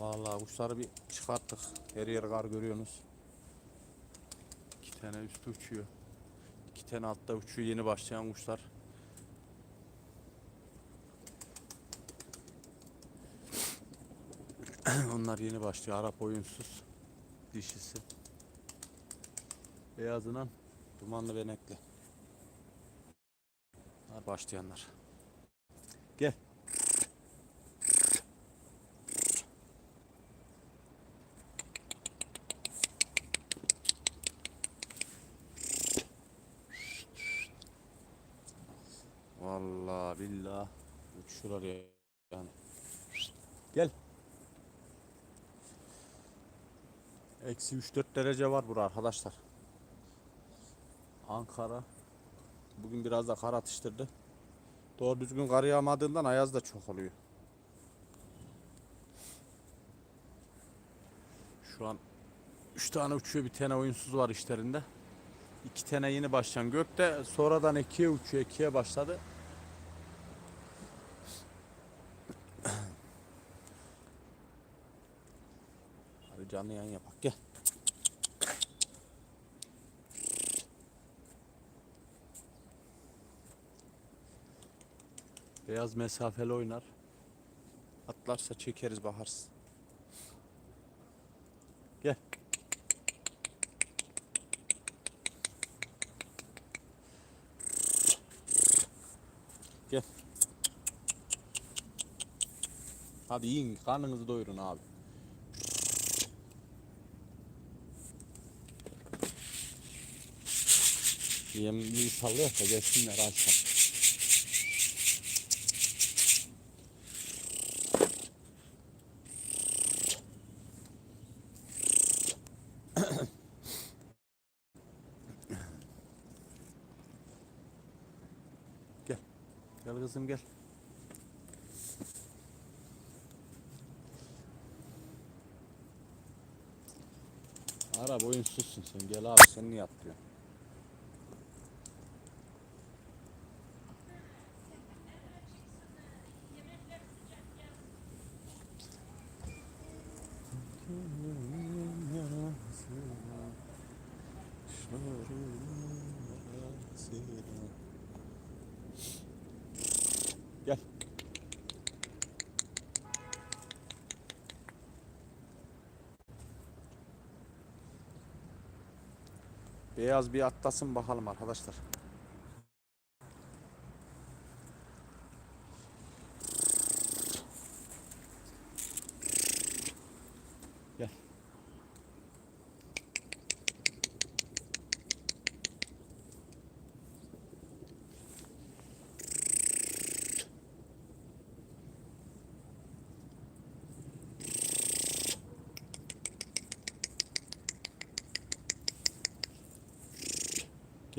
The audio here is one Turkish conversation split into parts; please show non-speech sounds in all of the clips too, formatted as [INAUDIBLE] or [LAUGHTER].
Vallahi kuşları bir çıkarttık. Her yer kar görüyorsunuz. İki tane üstü uçuyor. İki tane altta uçuyor yeni başlayan kuşlar. [CLEARS THROAT] Onlar yeni başlıyor. Arap oyunsuz. Dişisi. Beyazından dumanlı benekli. Bunlar başlayanlar. Gel. Vallahi billah uçuşurlar ya yani. Gel. Eksi 3-4 derece var burada arkadaşlar. Ankara. Bugün biraz da kar atıştırdı. Doğru düzgün kar yağmadığından ayaz da çok oluyor. Şu an 3 tane uçuyor bir tane oyunsuz var işlerinde. 2 tane yeni başlayan gökte sonradan 2'ye uçuyor 2'ye başladı. Hadi canlı yayın yapak gel. Beyaz mesafeli oynar. Atlarsa çekeriz bakarsın. Gel. Gel. Hadi yiyin karnınızı doyurun abi. Yemliği sallıyor da gelsinler açsam. [COUGHS] Gel. Gel kızım gel. Ara oyunsuzsun sen gel abi sen niye atlıyorsun? Beyaz bir atlasın bakalım arkadaşlar. Gel.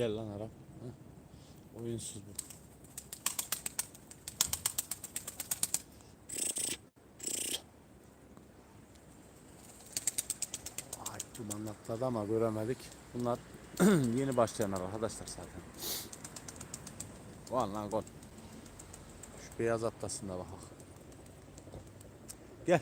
Gel lan Arap. Heh. Oyunsuz bu. Ay duman atladı ama göremedik. Bunlar [CLEARS THROAT] yeni başlayanlar arkadaşlar zaten. Var lan gol. Şu beyaz atlasın da bakalım. Gel.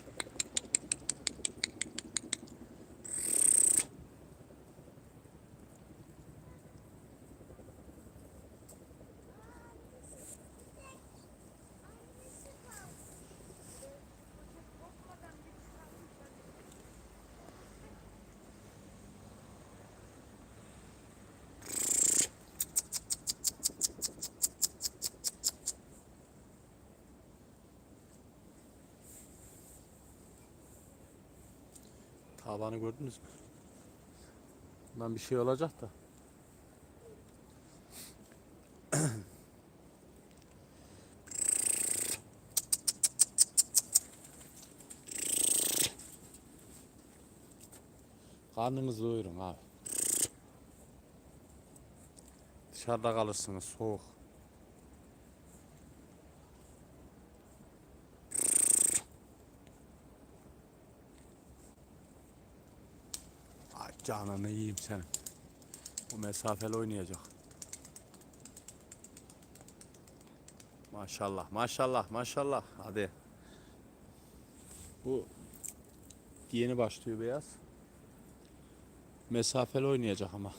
Tabanı gördünüz mü? Bundan bir şey olacak da. Karnınızı doyurun abi. Dışarıda kalırsınız soğuk. Canını yiyeyim senin. Bu mesafeli oynayacak. Maşallah, maşallah, maşallah. Hadi. Bu Yeni başlıyor beyaz. Mesafeli oynayacak ama.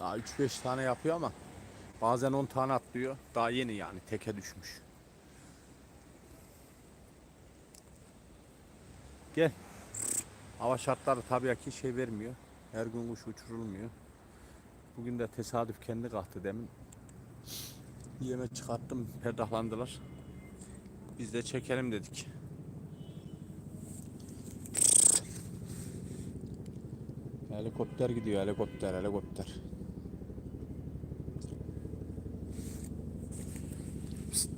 Daha 3-5 tane yapıyor ama bazen 10 tane atlıyor. Daha yeni yani teke düşmüş. Gel. Hava şartları tabii ki şey vermiyor. Her gün kuş uçurulmuyor. Bugün de tesadüf kendi kalktı demin. Yeme çıkarttım, perdahlandılar. Biz de çekelim dedik. Helikopter gidiyor, helikopter, helikopter. Psst.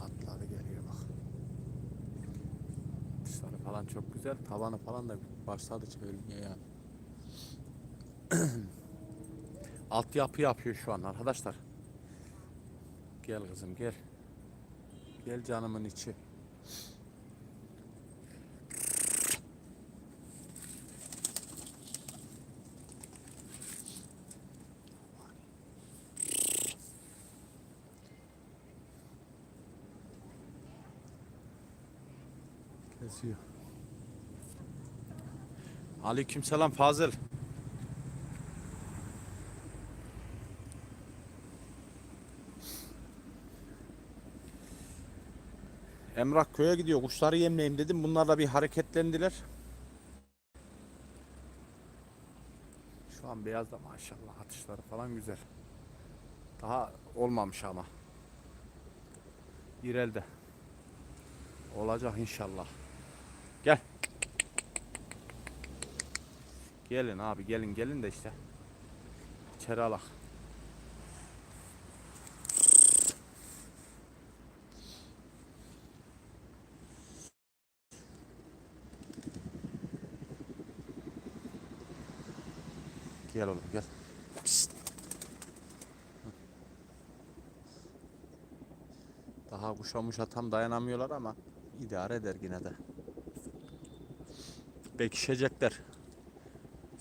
Atları geliyor bak. Dışları falan çok güzel, tavanı falan da başladı çevirmeye yani. [CLEARS THROAT] Altyapı yapıyor şu an arkadaşlar. Gel kızım gel. Gel canımın içi. Kesiyor. Aleykümselam Fazıl. Emrah köye gidiyor. Kuşları yemleyeyim dedim. Bunlar da bir hareketlendiler. Şu an beyaz da maşallah atışları falan güzel. Daha olmamış ama. İrelde. Olacak inşallah. Gel. Gelin abi gelin gelin de işte. İçeri alak. Gel oğlum gel. Pişt. Daha kuşa muşa dayanamıyorlar ama idare eder yine de. Bekişecekler.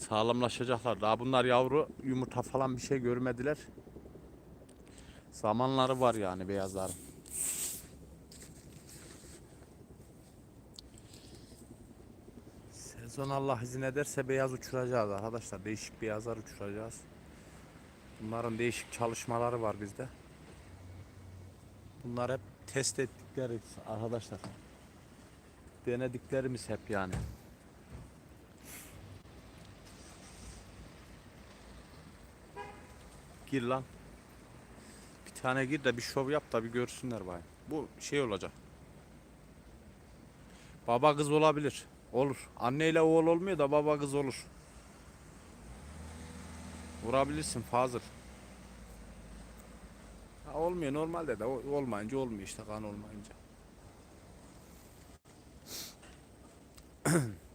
Sağlamlaşacaklar. Daha bunlar yavru yumurta falan bir şey görmediler. Zamanları var yani beyazların. Sezon Allah izin ederse beyaz uçuracağız arkadaşlar. Değişik beyazlar uçuracağız. Bunların değişik çalışmaları var bizde. Bunlar hep test ettikleri arkadaşlar. Denediklerimiz hep yani. Gir lan. Bir tane gir de bir şov yap da bir görsünler bari. Bu şey olacak. Baba kız olabilir. Olur. Anne ile oğul olmuyor da baba kız olur. Vurabilirsin Fazıl. Ha, olmuyor normalde de olmayınca olmuyor işte kan olmayınca. [CLEARS THROAT]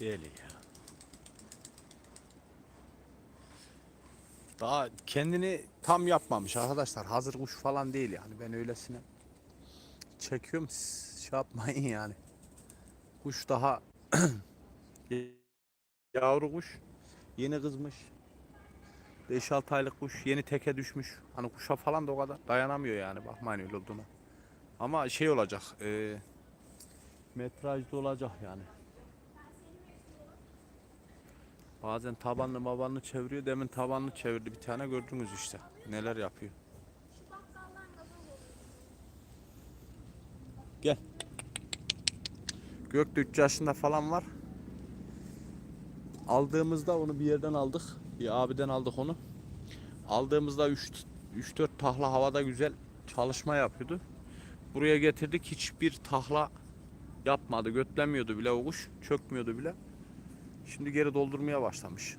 Deli ya. Daha kendini tam yapmamış arkadaşlar. Hazır kuş falan değil yani. Ben öylesine çekiyorum. siz Şey yapmayın yani. Kuş daha [CLEARS THROAT] yavru kuş. Yeni kızmış. 5-6 aylık kuş. Yeni teke düşmüş. Hani kuşa falan da o kadar dayanamıyor yani. Bakmayın öyle olduğuna. Ama şey olacak. E, metrajda olacak yani. Bazen tabanlı mabanlı çeviriyor. Demin tabanlı çevirdi bir tane gördünüz işte. Neler yapıyor. Gel. Gökte 3 yaşında falan var. Aldığımızda onu bir yerden aldık. Bir abiden aldık onu. Aldığımızda 3-4 tahla havada güzel çalışma yapıyordu. Buraya getirdik hiçbir tahla yapmadı. Götlemiyordu bile o kuş. Çökmüyordu bile. Şimdi geri doldurmaya başlamış.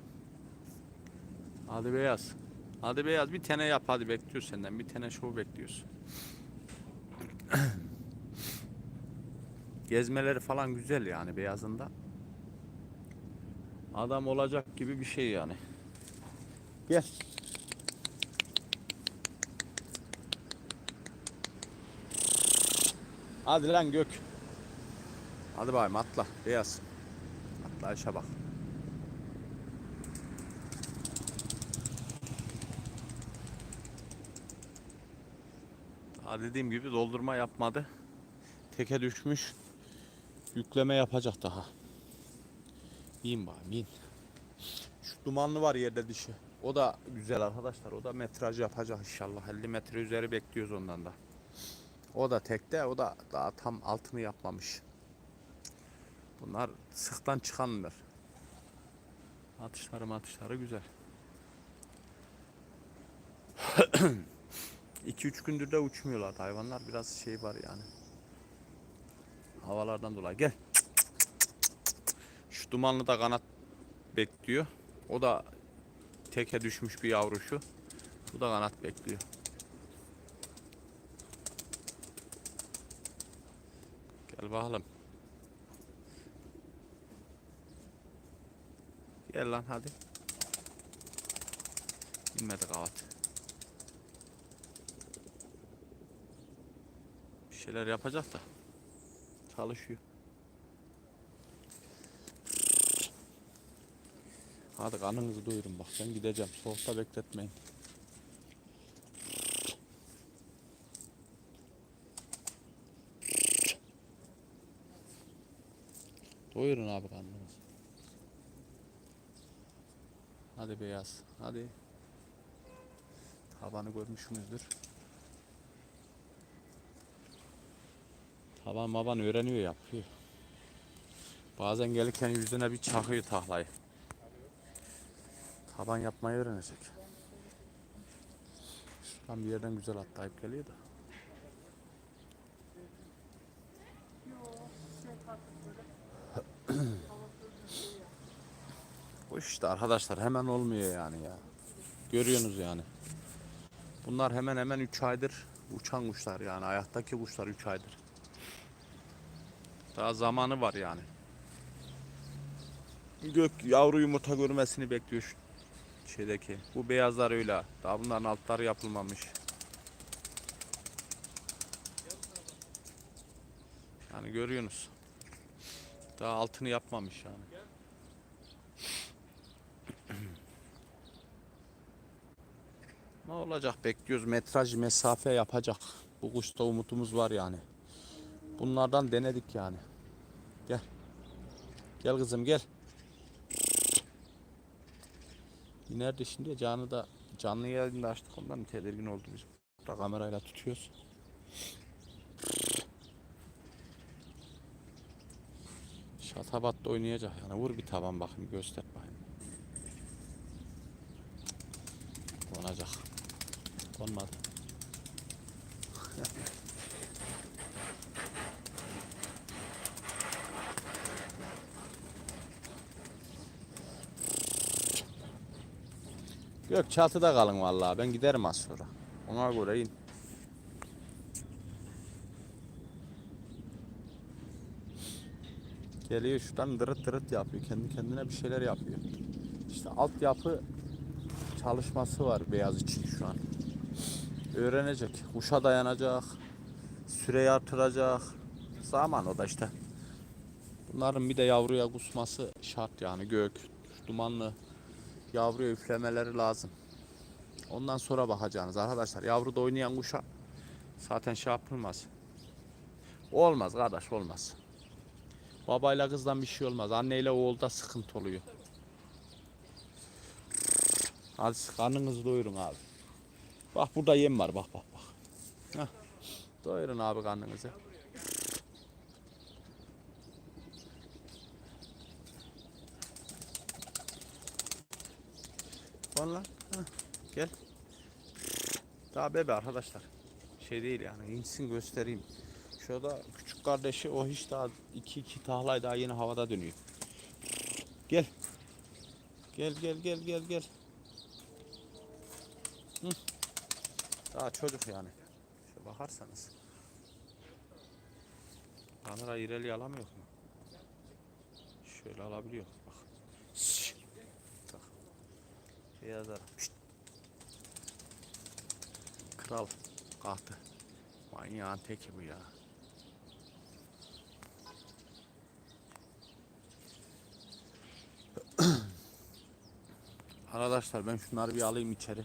Hadi beyaz. Hadi beyaz bir tane yap hadi bekliyoruz senden. Bir tane şov bekliyoruz. Gezmeleri falan güzel yani beyazında. Adam olacak gibi bir şey yani. Gel. Hadi lan gök. Hadi bakayım atla beyaz. Atla işe bak. Dediğim gibi doldurma yapmadı. Teke düşmüş. Yükleme yapacak daha. Yiyin bakayım yiyin. Şu dumanlı var yerde dişi. O da güzel arkadaşlar. O da metraj yapacak inşallah. 50 metre üzeri bekliyoruz ondan da. O da tekte. O da daha tam altını yapmamış. Bunlar sıktan çıkanlar. Atışları atışları güzel. [CLEARS THROAT] 2-3 gündür de uçmuyorlar hayvanlar. Biraz şey var yani. Havalardan dolayı. Gel. Şu dumanlı da kanat bekliyor. O da teke düşmüş bir yavruşu. Bu da kanat bekliyor. Gel bakalım. Gel lan hadi. İnmedi kavat. Şeyler yapacak da. Çalışıyor. Hadi kanınızı doyurun bak ben gideceğim. Soğukta bekletmeyin. Doyurun abi karnınızı. Hadi beyaz. Hadi. Tabanı görmüşsünüzdür. Taban maban öğreniyor yapıyor. Bazen gelirken yüzüne bir çakıyor tahlayı. Taban yapmayı öğrenecek. Şuradan bir yerden güzel atlayıp geliyor da. Bu işte arkadaşlar hemen olmuyor yani ya. Görüyorsunuz yani. Bunlar hemen hemen 3 aydır uçan kuşlar yani ayaktaki kuşlar 3 aydır. Daha zamanı var yani. Gök yavru yumurta görmesini bekliyor şu şeydeki. Bu beyazlar öyle. Daha bunların altları yapılmamış. Yani görüyorsunuz. Daha altını yapmamış yani. ne olacak bekliyoruz. Metraj mesafe yapacak. Bu kuşta umutumuz var yani. Bunlardan denedik yani. Gel. Gel kızım gel. Nerede şimdi? Canı da canlı yayında açtık ondan tedirgin oldu biz. Burada kamerayla tutuyoruz. Şatabat'ta oynayacak yani. Vur bir taban bakayım göster bakayım. Konacak. Konmadı. Yok çatıda kalın vallahi. Ben giderim az sonra. Ona göre in. Geliyor şuradan dırıt dırıt yapıyor. Kendi kendine bir şeyler yapıyor. İşte altyapı çalışması var beyaz için şu an. Öğrenecek. Kuşa dayanacak. Süreyi artıracak. Zaman o da işte. Bunların bir de yavruya kusması şart yani gök, dumanlı yavruya üflemeleri lazım. Ondan sonra bakacaksınız arkadaşlar. Yavruda oynayan kuşa zaten şey yapılmaz. Olmaz kardeş olmaz. Babayla kızdan bir şey olmaz. Anneyle oğulda sıkıntı oluyor. Hadi karnınızı doyurun abi. Bak burada yem var bak bak bak. Heh. Doyurun abi karnınızı. Valla. Gel. Daha bebe arkadaşlar. Şey değil yani. İnsin göstereyim. Şurada küçük kardeşi o hiç daha iki iki tahlay daha yeni havada dönüyor. Gel. Gel gel gel gel gel. Hı. Daha çocuk yani. Şöyle bakarsanız. Kamera ileri alamıyor mu? Şöyle alabiliyor. Şey yazarım. Şşt. Kral kalktı. Manyağın teki bu ya. [CLEARS THROAT] Arkadaşlar ben şunları bir alayım içeri.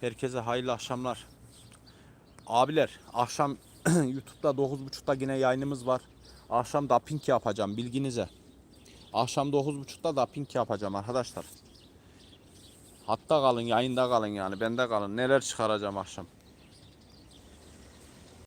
Herkese hayırlı akşamlar. Abiler akşam [CLEARS THROAT] YouTube'da 9.30'da yine yayınımız var. Akşam da pink yapacağım bilginize. Akşam 9.30'da da pink yapacağım arkadaşlar. Hatta kalın, yayında kalın yani. Bende kalın. Neler çıkaracağım akşam.